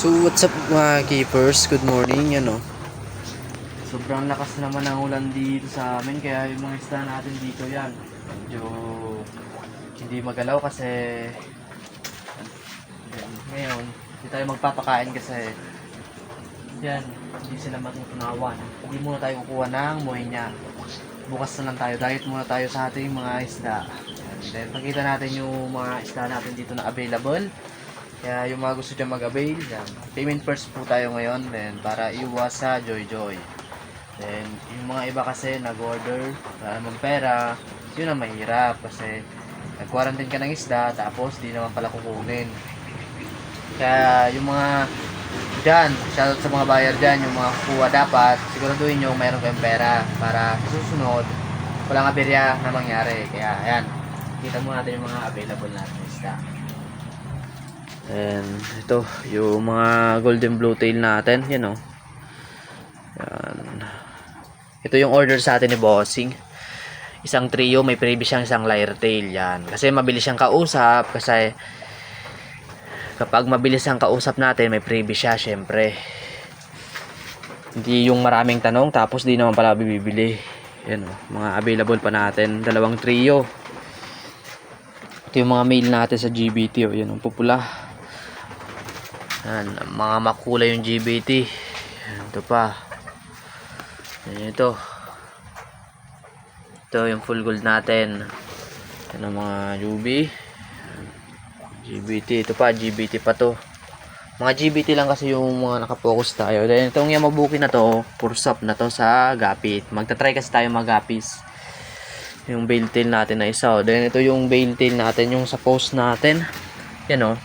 So what's up mga keepers? Good morning, ano? Sobrang lakas naman ng ulan dito sa amin kaya yung mga isda natin dito yan. Medyo hindi magalaw kasi yan, ngayon hindi tayo magpapakain kasi yan, hindi sila matutunawan. Hindi muna tayo kukuha ng niya. Bukas na lang tayo. Diet muna tayo sa ating mga isda. And then, pakita natin yung mga isda natin dito na available. Kaya yung mga gusto dyan mag-avail. Payment first po tayo ngayon. Then, para iwas sa joy-joy. Then, yung mga iba kasi nag-order, wala pera, yun ang mahirap kasi nag-quarantine ka ng isda, tapos di naman pala kukunin. Kaya yung mga dyan, shoutout sa mga buyer dyan, yung mga kuha dapat, siguraduhin nyo mayroon kayong pera para susunod, walang aberya na mangyari. Kaya, ayan, kita mo natin yung mga available natin isda. And ito, yung mga golden blue tail natin, yan o. Yan. Ito yung order sa atin ni Bossing. Isang trio, may previous siyang isang lyre tail, yan. Kasi mabilis siyang kausap, kasi kapag mabilis ang kausap natin, may previous siya, syempre. Hindi yung maraming tanong, tapos di naman pala bibili. Yan o, mga available pa natin. Dalawang trio. Ito yung mga mail natin sa GBT, o. Yan, ang pupula. Yan, mga makulay yung GBT. Ito pa. Yan, ito. Ito yung full gold natin. Yan ang mga UV. GBT. Ito pa, GBT pa to. Mga GBT lang kasi yung mga nakapokus tayo. Then itong Yamabuki na to, pursap na to sa gapit. Magta-try kasi tayo magapis. Yung bail tail natin na isa. oh. Then ito yung bail tail natin, yung sa post natin. Yan oh.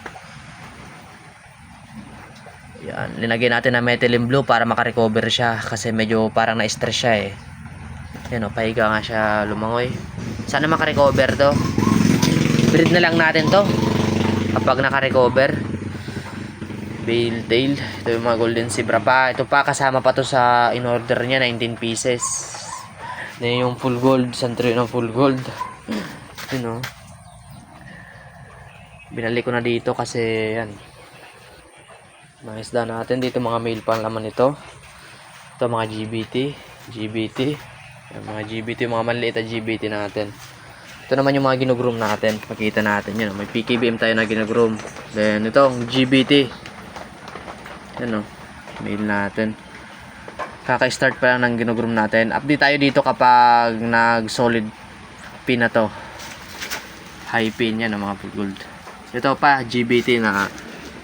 Yan, linagyan natin na methylene blue para makarecover siya kasi medyo parang na-stress siya eh. Yan oh, pahiga nga siya lumangoy. Sana makarecover to. Breed na lang natin to. Kapag naka-recover. Bale tail. Ito yung mga golden zebra pa. Ito pa kasama pa to sa in order niya 19 pieces. Then yung full gold. Santro ng full gold. Yun o. Binalik ko na dito kasi yan mga isda natin dito mga male pa laman nito ito mga GBT GBT yan, mga GBT mga maliit na GBT natin ito naman yung mga ginugroom natin. Pakita natin yun. May PKBM tayo na ginugroom. Then, itong GBT. Yan o. Mail natin. Kaka-start pa lang ng ginugroom natin. Update tayo dito kapag nag-solid pin na to. High pin yan o mga gold. Ito pa, GBT na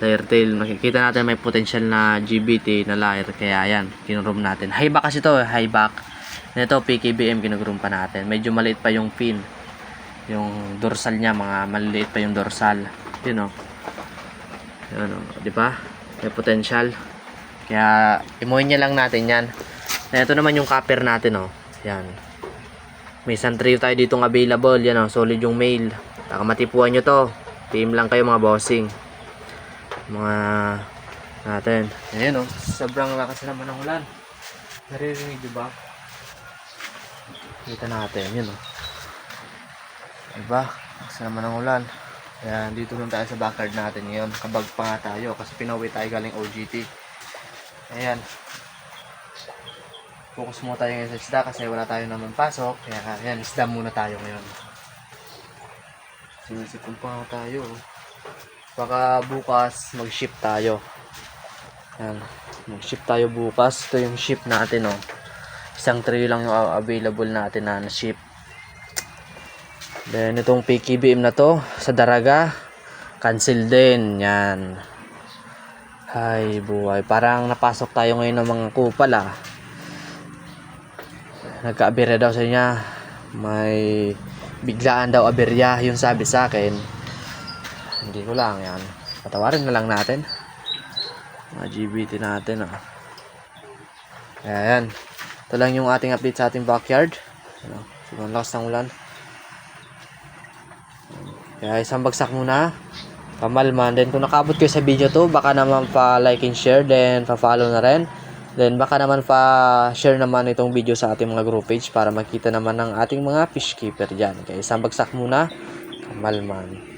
layer tail. Makikita natin may potential na GBT na layer. Kaya yan, ginugroom natin. High back kasi to. High back. Ito, PKBM ginugroom pa natin. Medyo maliit pa yung pin yung dorsal niya mga maliliit pa yung dorsal. Yun o yun o di ba? May potential. Kaya imuhin niya lang natin yan. Na ito naman yung copper natin o yan. May isang trio tayo ditong available. Yan o solid yung mail. Baka matipuan nyo to. Team lang kayo mga bossing mga natin ayun o sobrang lakas naman ng ulan naririnig diba kita natin yun o Diba? Kasi naman ang ulan. Kaya dito lang tayo sa backyard natin ngayon. Kabag pa nga tayo kasi pinauwi tayo galing OGT. Ayan. Focus muna tayo ngayon sa isda kasi wala tayo naman pasok. Kaya ayan, isda muna tayo ngayon. Sinisipon pa nga tayo. Baka bukas mag-ship tayo. Ayan. Mag-ship tayo bukas. Ito yung ship natin oh. Isang tray lang yung available natin na na-ship. Then itong PKBM na to sa Daraga cancel din yan. Hay buhay, parang napasok tayo ngayon ng mga kupal ah. Nagka-aberya daw sa niya. May biglaan daw aberya yung sabi sa akin. Hindi ko lang yan. Patawarin na lang natin. Mga GBT natin ah. Ayan. Ito lang yung ating update sa ating backyard. Ano, sobrang lakas ng ulan. Kaya isang bagsak muna. Pamalman. Then kung nakabot kayo sa video to, baka naman pa like and share. Then pa follow na rin. Then baka naman pa share naman itong video sa ating mga group page para makita naman ng ating mga fish keeper dyan. Kaya isang bagsak muna. Pamalman.